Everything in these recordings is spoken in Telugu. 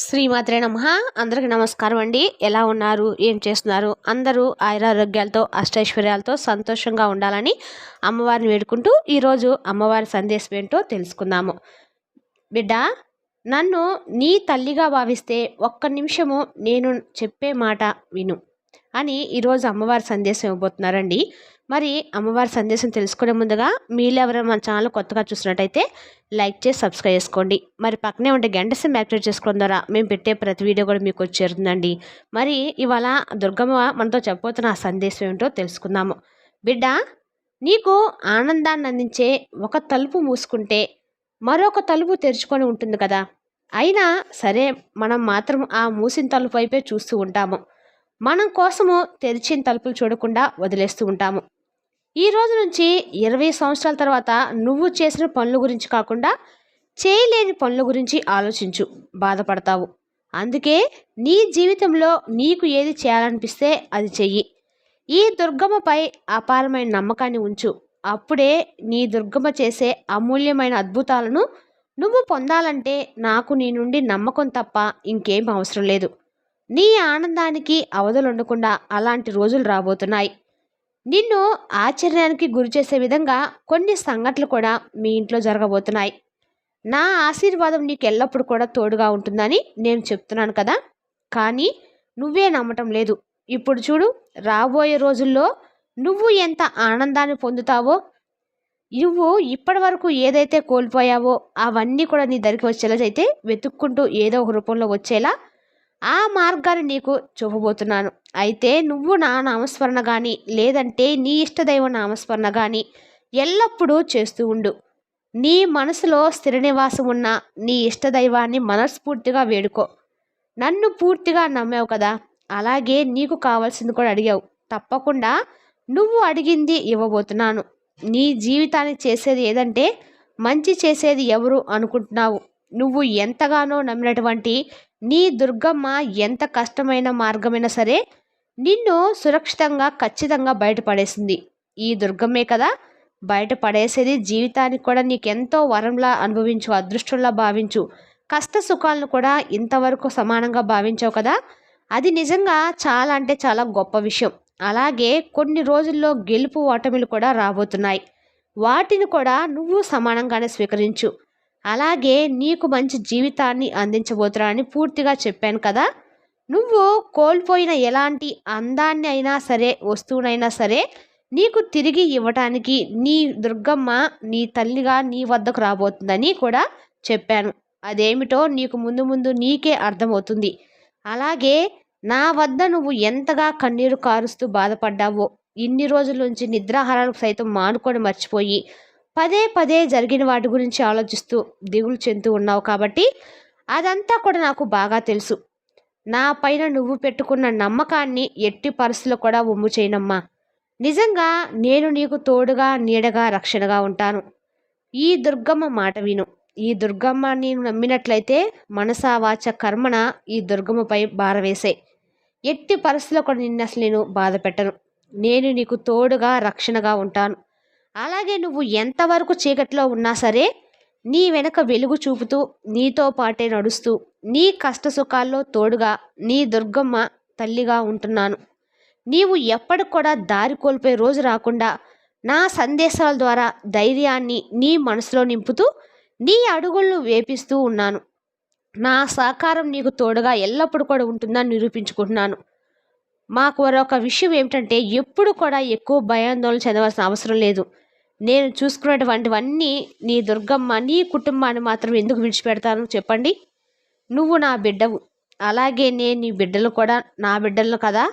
శ్రీమాత్రే నమ. అందరికి నమస్కారం అండి. ఎలా ఉన్నారు? ఏం చేస్తున్నారు? అందరూ ఆయురారోగ్యాలతో అష్టైశ్వర్యాలతో సంతోషంగా ఉండాలని అమ్మవారిని వేడుకుంటూ ఈరోజు అమ్మవారి సందేశం ఏంటో తెలుసుకుందాము. బిడ్డ నన్ను నీ తల్లిగా భావిస్తే ఒక్క నిమిషము నేను చెప్పే మాట విను అని ఈరోజు అమ్మవారి సందేశం ఇవ్వబోతున్నారండి. మరి అమ్మవారి సందేశం తెలుసుకునే ముందుగా మీరు ఎవరైనా మన ఛానల్ కొత్తగా చూసినట్టయితే లైక్ చేసి సబ్స్క్రైబ్ చేసుకోండి. మరి పక్కనే ఉంటే గంట సిమ్ యాక్టివేట్ చేసుకోవడం ద్వారా మేము పెట్టే ప్రతి వీడియో కూడా మీకు వచ్చేరుతుందండి మరి ఇవాళ దుర్గమ్మ మనతో చెప్పబోతున్న ఆ సందేశం ఏంటో తెలుసుకుందాము. బిడ్డ నీకు ఆనందాన్ని అందించే ఒక తలుపు మూసుకుంటే మరొక తలుపు తెరుచుకొని ఉంటుంది కదా. అయినా సరే మనం మాత్రం ఆ మూసిన తలుపు వైపే చూస్తూ ఉంటాము. మనం కోసము తెరిచిన తలుపులు చూడకుండా వదిలేస్తూ ఉంటాము. ఈ రోజు నుంచి ఇరవై సంవత్సరాల తర్వాత నువ్వు చేసిన పనుల గురించి కాకుండా చేయలేని పనుల గురించి ఆలోచించు బాధపడతావు. అందుకే నీ జీవితంలో నీకు ఏది చేయాలనిపిస్తే అది చెయ్యి. ఈ దుర్గమ్మపై అపారమైన నమ్మకాన్ని ఉంచు. అప్పుడే నీ దుర్గమ్మ చేసే అమూల్యమైన అద్భుతాలను నువ్వు పొందాలంటే నాకు నీ నుండి నమ్మకం తప్ప ఇంకేం అవసరం లేదు. నీ ఆనందానికి అవధులు ఉండకుండా అలాంటి రోజులు రాబోతున్నాయి. నిన్ను ఆశ్చర్యానికి గురి చేసే విధంగా కొన్ని సంఘటనలు కూడా మీ ఇంట్లో జరగబోతున్నాయి. నా ఆశీర్వాదం నీకు ఎల్లప్పుడు కూడా తోడుగా ఉంటుందని నేను చెప్తున్నాను కదా. కానీ నువ్వే నమ్మటం లేదు. ఇప్పుడు చూడు రాబోయే రోజుల్లో నువ్వు ఎంత ఆనందాన్ని పొందుతావో నువ్వు ఇప్పటి వరకు ఏదైతే కోల్పోయావో అవన్నీ కూడా నీ దగ్గరికి వచ్చేలా అయితే వెతుక్కుంటూ ఏదో ఒక రూపంలో వచ్చేలా ఆ మార్గాన్ని నీకు చూపబోతున్నాను. అయితే నువ్వు నా నామస్మరణ కానీ లేదంటే నీ ఇష్టదైవ నామస్మరణ కానీ ఎల్లప్పుడూ చేస్తూ ఉండు. నీ మనసులో స్థిర నివాసం ఉన్న నీ ఇష్టదైవాన్ని మనస్ఫూర్తిగా వేడుకో. నన్ను పూర్తిగా నమ్మావు కదా అలాగే నీకు కావాల్సింది కూడా అడిగావు. తప్పకుండా నువ్వు అడిగింది ఇవ్వబోతున్నాను. నీ జీవితాన్ని చేసేది ఏదంటే మంచి చేసేది ఎవరు అనుకుంటున్నావు? నువ్వు ఎంతగానో నమ్మినటువంటి నీ దుర్గమ్మ ఎంత కష్టమైన మార్గమైనా సరే నిన్ను సురక్షితంగా ఖచ్చితంగా బయటపడేసింది. ఈ దుర్గమ్మే కదా. బయటపడేసేది జీవితానికి కూడా నీకెంతో వరంలా అనుభవించు అదృష్టంలా భావించు. కష్ట సుఖాలను కూడా ఇంతవరకు సమానంగా భావించావు కదా. అది నిజంగా చాలా అంటే చాలా గొప్ప విషయం. అలాగే కొన్ని రోజుల్లో గెలుపు ఓటమిలు కూడా రాబోతున్నాయి. వాటిని కూడా నువ్వు సమానంగానే స్వీకరించు. అలాగే నీకు మంచి జీవితాన్ని అందించబోతున్నానని పూర్తిగా చెప్పాను కదా. నువ్వు కోల్పోయిన ఎలాంటి అందాన్ని అయినా సరే వస్తువునైనా సరే నీకు తిరిగి ఇవ్వటానికి నీ దుర్గమ్మ నీ తల్లిగా నీ వద్దకు రాబోతుందని కూడా చెప్పాను. అదేమిటో నీకు ముందు ముందు నీకే అర్థమవుతుంది. అలాగే నా వద్ద నువ్వు ఎంతగా కన్నీరు కారుస్తూ బాధపడ్డావో ఇన్ని రోజుల నుంచి నిద్రాహారాలకు సైతం మానుకొని మర్చిపోయి పదే పదే జరిగిన వాటి గురించి ఆలోచిస్తూ దిగులు చెందుతూ ఉన్నావు కాబట్టి అదంతా కూడా నాకు బాగా తెలుసు. నా పైన నువ్వు పెట్టుకున్న నమ్మకాన్ని ఎట్టి పరిస్థితులు కూడా ఉమ్ము చేయనమ్మా. నిజంగా నేను నీకు తోడుగా నీడగా రక్షణగా ఉంటాను. ఈ దుర్గమ్మ మాట విను. ఈ దుర్గమ్మ నేను నమ్మినట్లయితే మనసావాచ కర్మణ ఈ దుర్గమ్మపై భారవేశాయి ఎట్టి పరిస్థితుల్లో కూడా నిన్ను అసలు నేను బాధ పెట్టను నేను నీకు తోడుగా రక్షణగా ఉంటాను. అలాగే నువ్వు ఎంతవరకు చీకట్లో ఉన్నా సరే నీ వెనక వెలుగు చూపుతూ నీతో పాటే నడుస్తూ నీ కష్ట సుఖాల్లో తోడుగా నీ దుర్గమ్మ తల్లిగా ఉంటున్నాను. నీవు ఎప్పటికి కూడా దారి కోల్పోయే రోజు రాకుండా నా సందేశాల ద్వారా ధైర్యాన్ని నీ మనసులో నింపుతూ నీ అడుగులను వేపిస్తూ ఉన్నాను. నా సహకారం నీకు తోడుగా ఎల్లప్పుడూ కూడా ఉంటుందని నిరూపించుకుంటున్నాను. మాకు మరొక విషయం ఏమిటంటే ఎప్పుడు కూడా ఎక్కువ భయాందోళన చెందవలసిన అవసరం లేదు. నేను చూసుకున్నటువంటివన్నీ నీ దుర్గమ్మ నీ కుటుంబాన్ని మాత్రం ఎందుకు విడిచిపెడతాను చెప్పండి. నువ్వు నా బిడ్డవు. అలాగే నేను నీ బిడ్డలు కూడా నా బిడ్డలను కదా.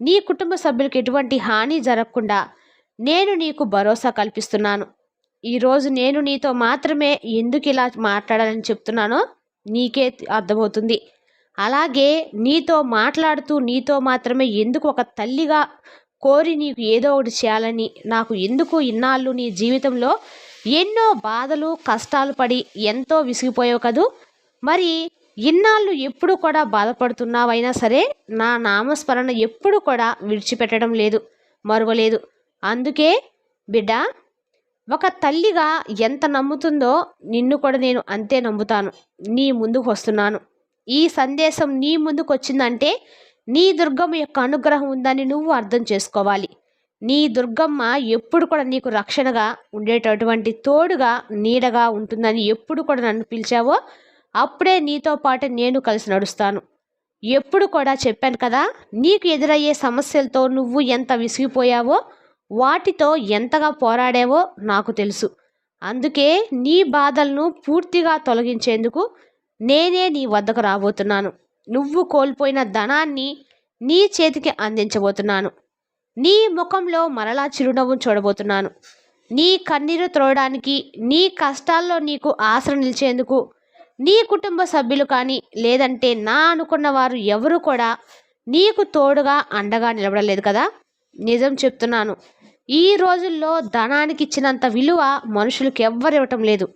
నీ కుటుంబ సభ్యులకు ఎటువంటి హాని జరగకుండా నేను నీకు భరోసా కల్పిస్తున్నాను. ఈరోజు నేను నీతో మాత్రమే ఎందుకు ఇలా మాట్లాడాలని చెప్తున్నానో నీకే అర్థమవుతుంది. అలాగే నీతో మాట్లాడుతూ నీతో మాత్రమే ఎందుకు ఒక తల్లిగా కోరి నీకు ఏదో ఒకటి చేయాలని నాకు ఎందుకు ఇన్నాళ్ళు నీ జీవితంలో ఎన్నో బాధలు కష్టాలు పడి ఎంతో విసిగిపోయావు కదూ? మరి ఇన్నాళ్ళు ఎప్పుడు కూడా బాధపడుతున్నావైనా సరే నా నామస్మరణ ఎప్పుడు కూడా విడిచిపెట్టడం లేదు మరువలేదు. అందుకే బిడ్డ ఒక తల్లిగా ఎంత నమ్ముతుందో నిన్ను కూడా నేను అంతే నమ్ముతాను. నీ ముందుకు వస్తున్నాను. ఈ సందేశం నీ ముందుకు వచ్చిందంటే నీ దుర్గమ్మ యొక్క అనుగ్రహం ఉందని నువ్వు అర్థం చేసుకోవాలి. నీ దుర్గమ్మ ఎప్పుడు కూడా నీకు రక్షణగా ఉండేటటువంటి తోడుగా నీడగా ఉంటుందని ఎప్పుడు కూడా నన్ను పిలిచావో అప్పుడే నీతో పాటు నేను కలిసి నడుస్తాను. ఎప్పుడు కూడా చెప్పాను కదా నీకు ఎదురయ్యే సమస్యలతో నువ్వు ఎంత విసిగిపోయావో వాటితో ఎంతగా పోరాడావో నాకు తెలుసు. అందుకే నీ బాధలను పూర్తిగా తొలగించేందుకు నేనే నీ వద్దకు రాబోతున్నాను. నువ్వు కోల్పోయిన ధనాన్ని నీ చేతికి అందించబోతున్నాను. నీ ముఖంలో మరలా చిరునవ్వు చూడబోతున్నాను. నీ కన్నీరు త్రోయడానికి నీ కష్టాల్లో నీకు ఆసర నిలిచేందుకు నీ కుటుంబ సభ్యులు కానీ లేదంటే నా అనుకున్న వారు ఎవరు కూడా నీకు తోడుగా అండగా నిలబడలేదు కదా? నిజం చెప్తున్నాను. ఈ రోజుల్లో ధనానికి ఇచ్చినంత విలువ మనుషులకు ఎవ్వరు ఇవ్వటం లేదు.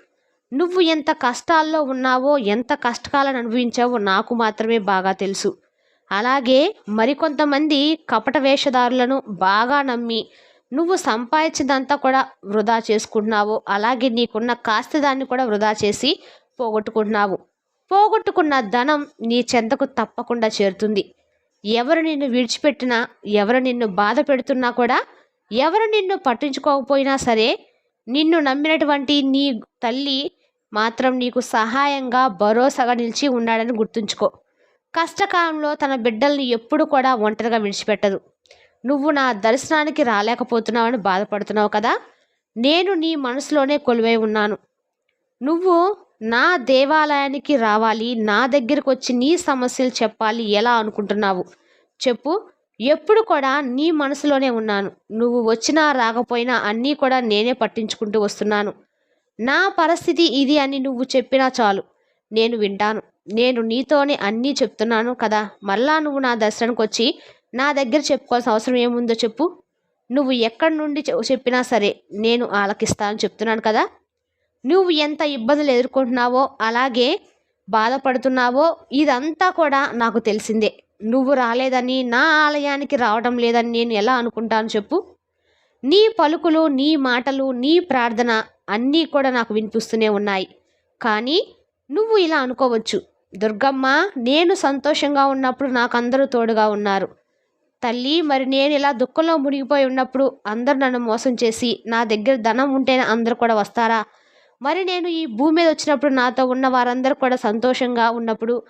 నువ్వు ఎంత కష్టాల్లో ఉన్నావో ఎంత కష్టకాలను అనుభవించావో నాకు మాత్రమే బాగా తెలుసు. అలాగే మరికొంతమంది కపట వేషధారులను బాగా నమ్మి నువ్వు సంపాదించిందంతా కూడా వృధా చేసుకుంటున్నావు. అలాగే నీకున్న కాస్త దాన్ని కూడా వృధా చేసి పోగొట్టుకుంటున్నావు. పోగొట్టుకున్న ధనం నీ చెంతకు తప్పకుండా చేరుతుంది. ఎవరు నిన్ను విడిచిపెట్టినా ఎవరు నిన్ను బాధ పెడుతున్నా కూడా ఎవరు నిన్ను పట్టించుకోకపోయినా సరే నిన్ను నమ్మినటువంటి నీ తల్లి మాత్రం నీకు సహాయంగా భరోసాగా నిలిచి ఉన్నాడని గుర్తుంచుకో. కష్టకాలంలో తన బిడ్డల్ని ఎప్పుడు కూడా ఒంటరిగా విడిచిపెట్టదు. నువ్వు నా దర్శనానికి రాలేకపోతున్నావని బాధపడుతున్నావు కదా? నేను నీ మనసులోనే కొలువై ఉన్నాను. నువ్వు నా దేవాలయానికి రావాలి నా దగ్గరకు వచ్చి నీ సమస్యలు చెప్పాలి ఎలా అనుకుంటున్నావు? చెప్పు. ఎప్పుడు కూడా నీ మనసులోనే ఉన్నాను. నువ్వు వచ్చినా రాకపోయినా అన్నీ కూడా నేనే పట్టించుకుంటూ వస్తున్నాను. నా పరిస్థితి ఇది అని నువ్వు చెప్పినా చాలు. నేను వింటాను. నేను నీతోనే అన్నీ చెప్తున్నాను కదా. మళ్ళా నువ్వు నా దర్శనానికి వచ్చి నా దగ్గర చెప్పుకోవాల్సిన అవసరం ఏముందో చెప్పు. నువ్వు ఎక్కడి నుండి చెప్పినా సరే నేను ఆలకిస్తాను చెప్తున్నాను కదా. నువ్వు ఎంత ఇబ్బందులు ఎదుర్కొంటున్నావో అలాగే బాధపడుతున్నావో ఇదంతా కూడా నాకు తెలిసిందే. నువ్వు రాలేదని నా ఆలయానికి రావడం లేదని నేను ఎలా అనుకుంటాను చెప్పు. నీ పలుకులు నీ మాటలు నీ ప్రార్థన అన్నీ కూడా నాకు వినిపిస్తూనే ఉన్నాయి. కానీ నువ్వు ఇలా అనుకోవచ్చు. దుర్గమ్మ నేను సంతోషంగా ఉన్నప్పుడు నాకు అందరూ తోడుగా ఉన్నారు. తల్లి మరి నేను ఇలా దుఃఖంలో మునిగిపోయి ఉన్నప్పుడు అందరు నన్ను మోసం చేసి నా దగ్గర ధనం ఉంటేనే అందరు కూడా వస్తారా? మరి నేను ఈ భూమి మీద వచ్చినప్పుడు నాతో ఉన్న వారందరూ కూడా సంతోషంగా ఉన్నప్పుడు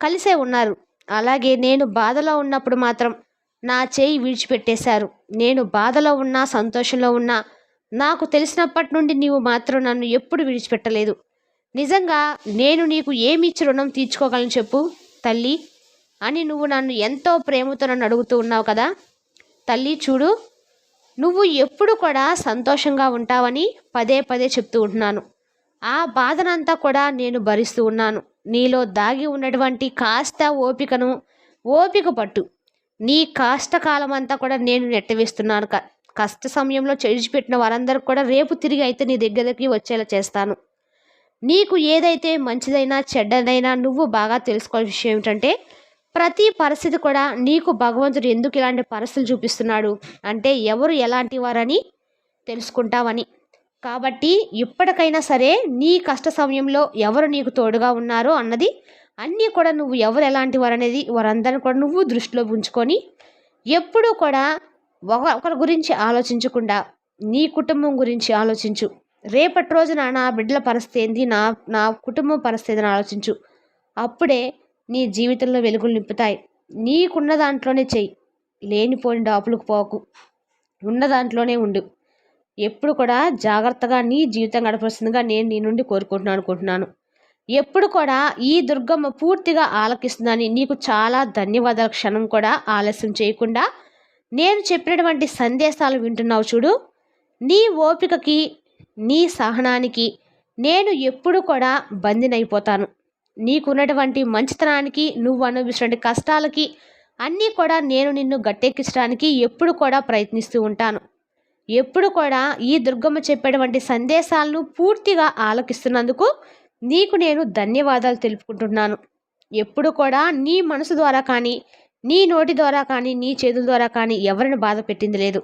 కలిసే ఉన్నారు. అలాగే నేను బాధలో ఉన్నప్పుడు మాత్రం నా చేయి విడిచిపెట్టేశారు. నేను బాధలో ఉన్నా సంతోషంలో ఉన్నా నాకు తెలిసినప్పటి నుండి నీవు మాత్రం నన్ను ఎప్పుడు విడిచిపెట్టలేదు. నిజంగా నేను నీకు ఏమి ఇచ్చి రుణం తీర్చుకోగలను చెప్పు తల్లి. అని నువ్వు నన్ను ఎంతో ప్రేమతో నన్ను అడుగుతూ ఉన్నావు కదా. తల్లి చూడు నువ్వు ఎప్పుడు కూడా సంతోషంగా ఉంటావని పదే పదే చెప్తూ ఉంటున్నాను. ఆ బాధనంతా కూడా నేను భరిస్తూ ఉన్నాను. నీలో దాగి ఉన్నటువంటి కాస్త ఓపికను ఓపిక పట్టు. నీ కాష్టకాలం అంతా కూడా నేను నెట్టవేస్తున్నాను కష్ట సమయంలో చేర్చిపెట్టిన వారందరూ కూడా రేపు తిరిగి అయితే నీ దగ్గరికి వచ్చేలా చేస్తాను. నీకు ఏదైతే మంచిదైనా చెడ్డదైనా నువ్వు బాగా తెలుసుకోవాల్సిన విషయం ఏమిటంటే ప్రతి పరిస్థితి కూడా నీకు భగవంతుడు ఎందుకు ఇలాంటి పరిస్థితులు చూపిస్తున్నాడు? అంటే ఎవరు ఎలాంటి వారని తెలుసుకుంటావని. కాబట్టి ఇప్పటికైనా సరే నీ కష్ట సమయంలో ఎవరు నీకు తోడుగా ఉన్నారో అన్నది అన్నీ కూడా నువ్వు ఎవరు ఎలాంటి వారు అనేది వారందరిని కూడా నువ్వు దృష్టిలో ఉంచుకొని ఎప్పుడూ కూడా ఒకరి గురించి ఆలోచించకుండా నీ కుటుంబం గురించి ఆలోచించు. రేపటి రోజున నా బిడ్డల పరిస్థితి ఏంది? నా నా కుటుంబం పరిస్థితిని ఆలోచించు. అప్పుడే నీ జీవితంలో వెలుగులు నింపుతాయి. నీకున్న దాంట్లోనే చెయ్యి. లేనిపోని డాపులకు పోకు. ఉన్న దాంట్లోనే ఉండు. ఎప్పుడు కూడా జాగ్రత్తగా నీ జీవితం గడపవలసిందిగా నేను నీ నుండి కోరుకుంటున్నాను అనుకుంటున్నాను. ఎప్పుడు కూడా ఈ దుర్గమ్మ పూర్తిగా ఆలకిస్తుందని నీకు చాలా ధన్యవాదాల. క్షణం కూడా ఆలస్యం చేయకుండా నేను చెప్పినటువంటి సందేశాలు వింటున్నావు చూడు. నీ ఓపికకి నీ సహనానికి నేను ఎప్పుడు కూడా బందినైపోతాను నీకున్నటువంటి మంచితనానికి నువ్వు అనుభవించినటువంటి కష్టాలకి అన్నీ కూడా నేను నిన్ను గట్టెక్కించడానికి ఎప్పుడు కూడా ప్రయత్నిస్తూ ఉంటాను. ఎప్పుడు కూడా ఈ దుర్గమ్మ చెప్పేటువంటి సందేశాలను పూర్తిగా ఆలకిస్తున్నందుకు నీకు నేను ధన్యవాదాలు తెలుపుకుంటున్నాను. ఎప్పుడు కూడా నీ మనసు ద్వారా కానీ నీ నోటి ద్వారా కానీ నీ చేతుల ద్వారా కానీ ఎవరిని బాధ పెట్టింది లేదు.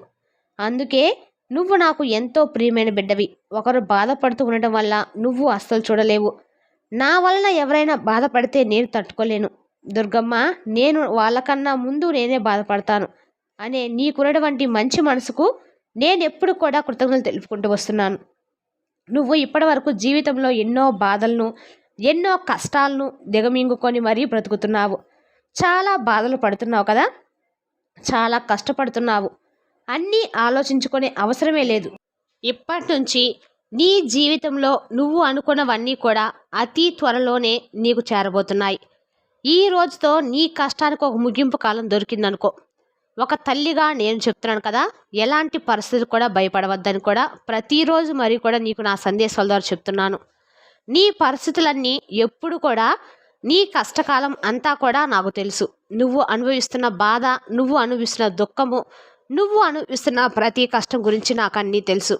అందుకే నువ్వు నాకు ఎంతో ప్రియమైన బిడ్డవి. ఒకరు బాధపడుతూ ఉండటం వల్ల నువ్వు అస్సలు చూడలేవు. నా వలన ఎవరైనా బాధపడితే నేను తట్టుకోలేను. దుర్గమ్మ నేను వాళ్ళకన్నా ముందు నేనే బాధపడతాను అనే నీకున్నటువంటి మంచి మనసుకు నేను ఎప్పుడు కూడా కృతజ్ఞతలు తెలుపుకుంటూ వస్తున్నాను. నువ్వు ఇప్పటివరకు జీవితంలో ఎన్నో బాధలను ఎన్నో కష్టాలను దిగమింగుకొని మరీ బ్రతుకుతున్నావు. చాలా బాధలు పడుతున్నావు కదా? చాలా కష్టపడుతున్నావు. అన్నీ ఆలోచించుకునే అవసరమే లేదు. ఇప్పటి నుంచి నీ జీవితంలో నువ్వు అనుకున్నవన్నీ కూడా అతి త్వరలోనే నీకు చేరబోతున్నాయి. ఈ రోజుతో నీ కష్టానికి ఒక ముగింపు కాలం దొరికిందనుకో. ఒక తల్లిగా నేను చెప్తున్నాను కదా ఎలాంటి పరిస్థితులు కూడా భయపడవద్దని కూడా ప్రతిరోజు మరి కూడా నీకు నా సందేశాల ద్వారా చెప్తున్నాను. నీ పరిస్థితులన్నీ ఎప్పుడు కూడా నీ కష్టకాలం అంతా కూడా నాకు తెలుసు. నువ్వు అనుభవిస్తున్న బాధ నువ్వు అనుభవిస్తున్న దుఃఖము నువ్వు అనుభవిస్తున్న ప్రతి కష్టం గురించి నాకు అన్నీ తెలుసు.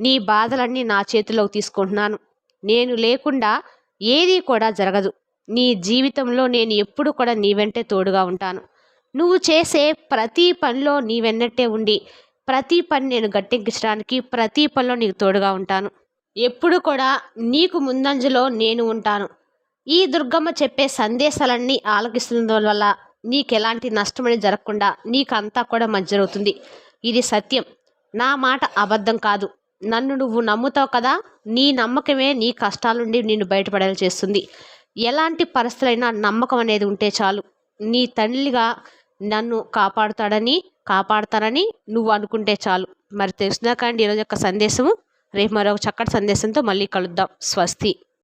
నీ బాధలన్నీ నా చేతిలోకి తీసుకుంటున్నాను. నేను లేకుండా ఏదీ కూడా జరగదు. నీ జీవితంలో నేను ఎప్పుడు కూడా నీ వెంటే తోడుగా ఉంటాను. నువ్వు చేసే ప్రతి పనిలో నీ వెన్నట్టే ఉండి ప్రతి పని నేను గట్టెక్కించడానికి ప్రతి పనిలో నీకు తోడుగా ఉంటాను. ఎప్పుడు కూడా నీకు ముందంజలో నేను ఉంటాను. ఈ దుర్గమ్మ చెప్పే సందేశాలన్నీ ఆలకిస్తున్న వల్ల నీకు ఎలాంటి నష్టమని జరగకుండా నీకంతా కూడా మంచి జరుగుతుంది. ఇది సత్యం. నా మాట అబద్ధం కాదు. నన్ను నువ్వు నమ్ముతావు కదా? నీ నమ్మకమే నీ కష్టాల నుండి నిన్ను బయటపడేలా చేస్తుంది. ఎలాంటి పరిస్థితులైనా నమ్మకం అనేది ఉంటే చాలు. నీ తల్లిగా నన్ను కాపాడుతాడని కాపాడతానని నువ్వు అనుకుంటే చాలు. మరి తెలిసినా కానీ ఈరోజు యొక్క సందేశము. రేపు మరొక చక్కటి సందేశంతో మళ్ళీ కలుద్దాం. స్వస్తి.